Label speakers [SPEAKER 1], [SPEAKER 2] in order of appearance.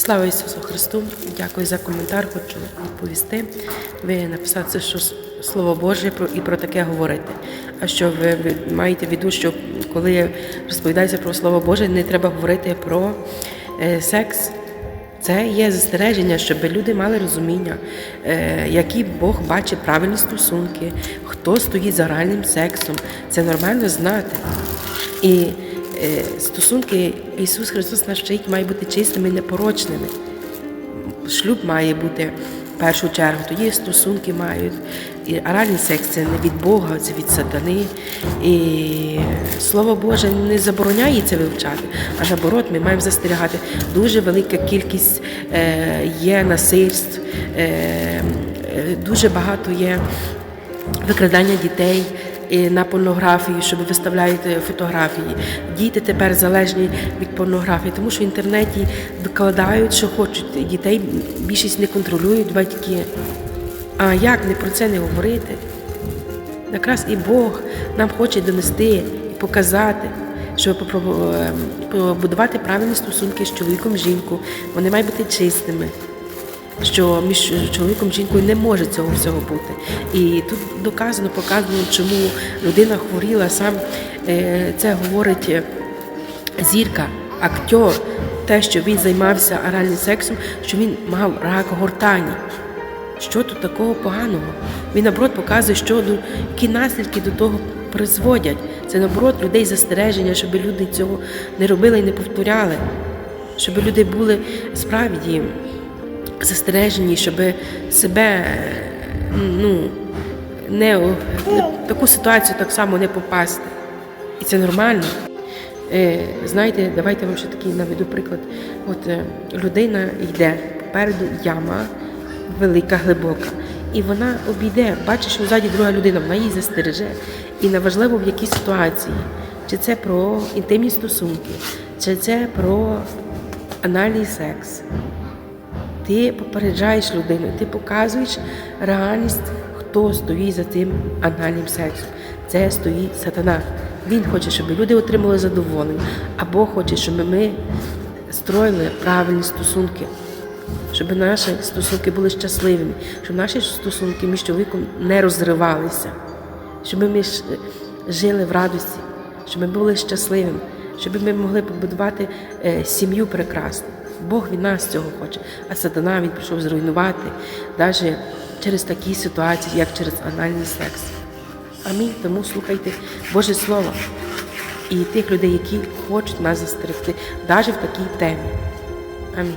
[SPEAKER 1] Слава Ісусу Христу! Дякую за коментар. Хочу відповісти. Ви написали що Слово Боже і про таке говорити. А що ви, маєте в виду, що коли розповідається про Слово Боже, не треба говорити про е, секс. Це є застереження, щоб люди мали розуміння, е, які Бог бачить правильні стосунки, хто стоїть за реальним сексом. Це нормально знати. І стосунки Ісус Христос наш вчить мають бути чистими і непорочними. Шлюб має бути в першу чергу, тоді стосунки мають. І оральний секс це не від Бога, це від сатани. І Слово Боже не забороняє це вивчати, а наоборот, ми маємо застерігати. Дуже велика кількість е, є насильств, е, е, дуже багато є викрадання дітей на порнографії, що ви виставляєте фотографії. Діти тепер залежні від порнографії, тому що в інтернеті викладають, що хочуть. Дітей більшість не контролюють батьки. А як не про це не говорити? Якраз і Бог нам хоче донести і показати, що попро- е, побудувати правильні стосунки з чоловіком, жінкою. Вони мають бути чистими що між чоловіком і жінкою не може цього всього бути. І тут доказано, показано, чому людина хворіла, сам е, це говорить е, зірка, актер, те, що він займався оральним сексом, що він мав рак гортані. Що тут такого поганого? Він наоборот показує, що ну, які наслідки до того призводять. Це наоборот людей застереження, щоб люди цього не робили і не повторяли, щоб люди були справді застережені, щоб себе ну, не, в таку ситуацію так само не попасти. І це нормально. Е, знаєте, давайте вам ще такий наведу приклад. От е, людина йде, попереду яма велика, глибока. І вона обійде, бачить, що ззаді друга людина, вона її застереже. І неважливо в якій ситуації. Чи це про інтимні стосунки, чи це про анальний секс. Ти попереджаєш людину, ти показуєш реальність, хто стоїть за цим анальним сексом. Це стоїть сатана. Він хоче, щоб люди отримали задоволення, а Бог хоче, щоб ми строїли правильні стосунки, щоб наші стосунки були щасливими, щоб наші стосунки між чоловіком не розривалися, щоб ми жили в радості, щоб ми були щасливими, щоб ми могли побудувати е, сім'ю прекрасну. Бог від нас цього хоче, а сатана він прийшов зруйнувати навіть через такі ситуації, як через анальний секс. Амінь. Тому слухайте Боже Слово і тих людей, які хочуть нас застерегти, навіть в такій темі. Амінь.